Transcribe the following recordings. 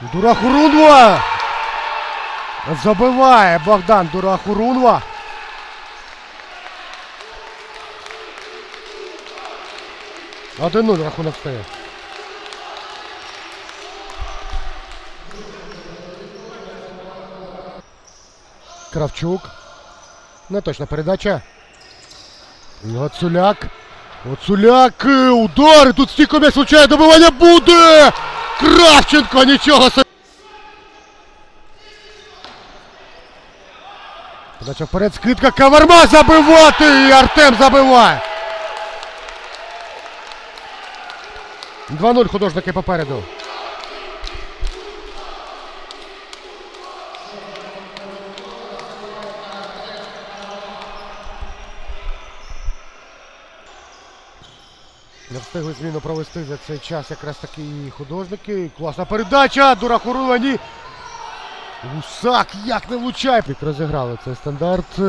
Дурахурунва! Забиває Богдан Дурахурунва. Один нуль рахунок стає. Кравчук. Неточна передача. Оцуляк. Оцуляк. е, Удари. Тут стійко м'яч случає. Добивання буде. Кравченко. Нічого собі. Подача вперед. Скидка. Каварма забивати. І Артем забиває. 2-0 художники попереду. Встигли зміну провести за цей час якраз таки і художники. Класна передача! Дурахурова ні. Гусак як не влучає. Пік розіграли цей стандарт.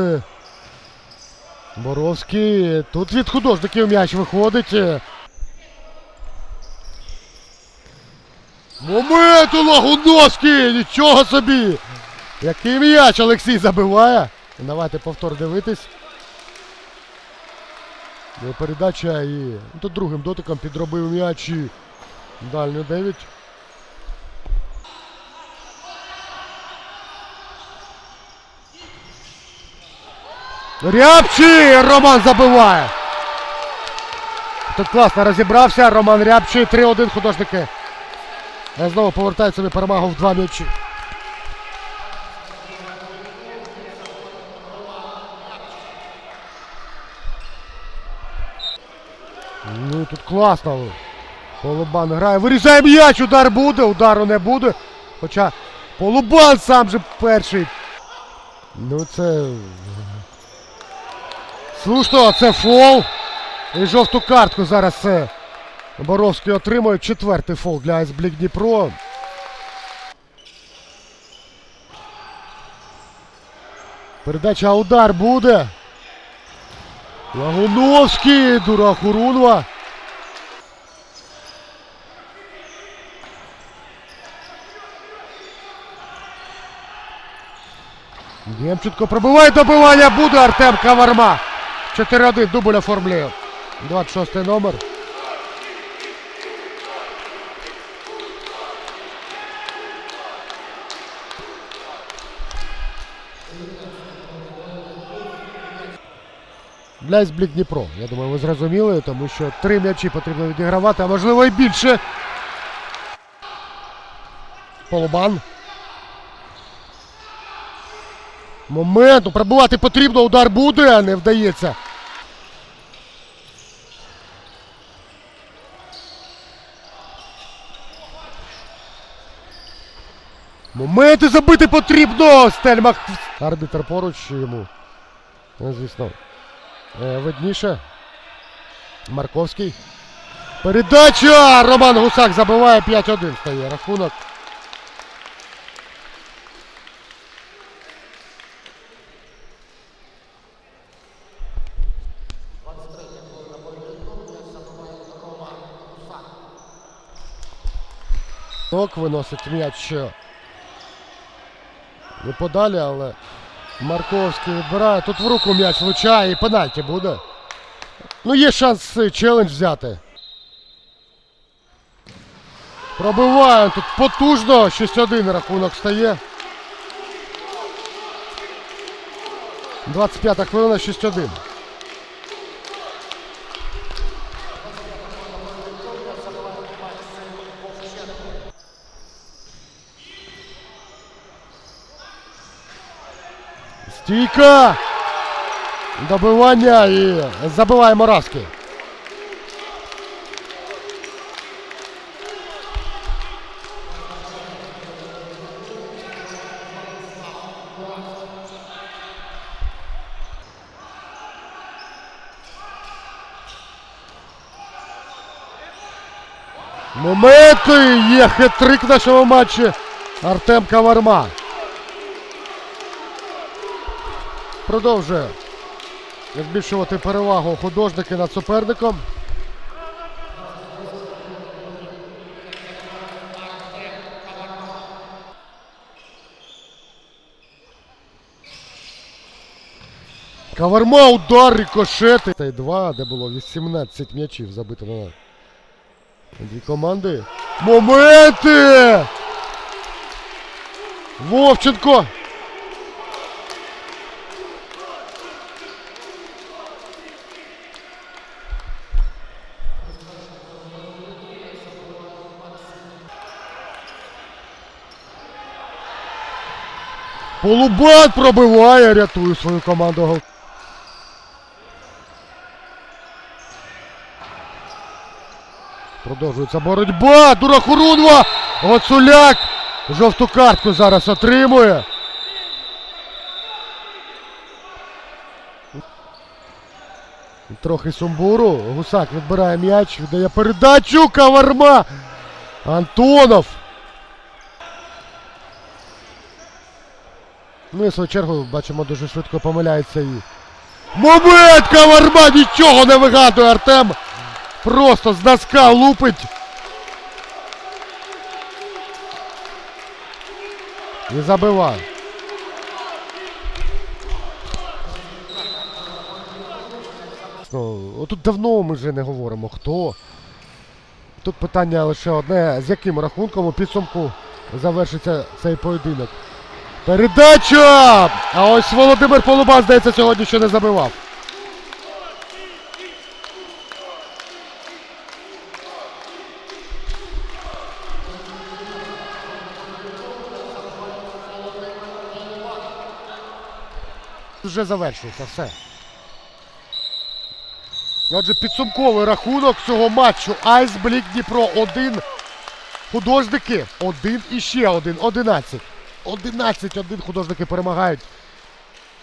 Боровський. Тут від художників м'яч виходить. Момент у Лагуновський! Нічого собі! Який м'яч Олексій забиває. Давайте повтор дивитись. Ну, Передача і ну, тут другим дотиком підробив м'яч і дальню 9. Рябчий! Роман забиває. Тут класно розібрався. Роман Рябчий. 3-1 художники. Знову повертають собі перемагу в два м'ячі. Ну тут класно. Полубан грає. Вирізає м'яч, удар буде, удару не буде. Хоча Полубан сам же перший. Ну це. Слушно, це фол. І жовту картку зараз Боровський отримує. Четвертий фол для Айсблік Дніпро. Передача удар буде. Лагуновський, Дурахурунва. Демченко пробиває добивання, буде Артем Каварма. 4-1 дубль оформлює. 26 номер. Для Зблік Дніпро. Я думаю, ви зрозуміли, тому що три м'ячі потрібно відігравати, а можливо і більше. Полубан. Момент. Ну, пробувати потрібно, удар буде, а не вдається. Моменти забити потрібно! Стельмах. Арбітр поруч йому. Ну, Звісно. Е, видніше. Марковський. Передача! Роман Гусак забиває 5-1 стає рахунок. Ток виносить м'яч. Не подалі, але Марковський відбирає. Тут в руку м'яч влучає і пенальті буде. Ну, є шанс челендж взяти. Пробиває тут потужно. 6-1 рахунок стає. 25 хвилина, 6-1. Стійка! Добивання і забиває Моравський. Моменти є хет-трик в нашому матчі. Артем Каварма. продовжує збільшувати перевагу художники над суперником. Каверма, удар, рикошети. Та й два, де було 18 м'ячів забито на дві команди. Моменти! Вовченко! Полубан пробиває, рятує свою команду. Продовжується боротьба. Дурахурунва! Гоцуляк! Жовту картку зараз отримує. Трохи сумбуру. Гусак відбирає м'яч, віддає передачу. Каварма! Антонов! Ну і в свою чергу бачимо дуже швидко помиляється і. Момент! Каварма! Нічого не вигадує Артем! Просто з носка лупить. І забиває. Отут давно ми вже не говоримо хто. Тут питання лише одне, з яким рахунком у підсумку завершиться цей поєдинок. Передача! А ось Володимир Полубан, здається, сьогодні ще не забивав. Вже завершується все. Отже, підсумковий рахунок цього матчу. Айсблік Дніпро 1. Художники 1 і ще один. 11. 11-1 художники перемагають.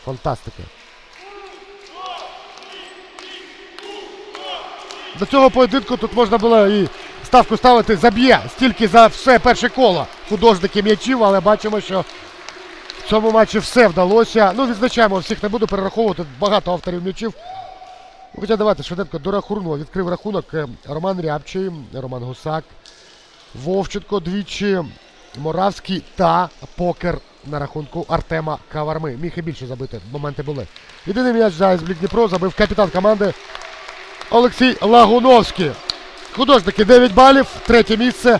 Фантастика. До цього поєдинку тут можна було і ставку ставити заб'є стільки за все перше коло художники м'ячів, але бачимо, що в цьому матчі все вдалося. Ну, відзначаємо, всіх не буду перераховувати, багато авторів м'ячів. Хоча давайте швиденько до рахунку відкрив рахунок е, Роман Рябчий, Роман Гусак, Вовченко двічі, Моравський та покер на рахунку Артема Каварми. Міг і більше забити, моменти були. Єдиний м'яч за Айсблік Дніпро забив капітан команди Олексій Лагуновський. Художники 9 балів, третє місце.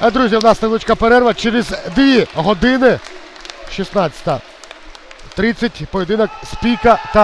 А друзі, в нас невеличка перерва через 2 години. 16.30 поєдинок Спіка та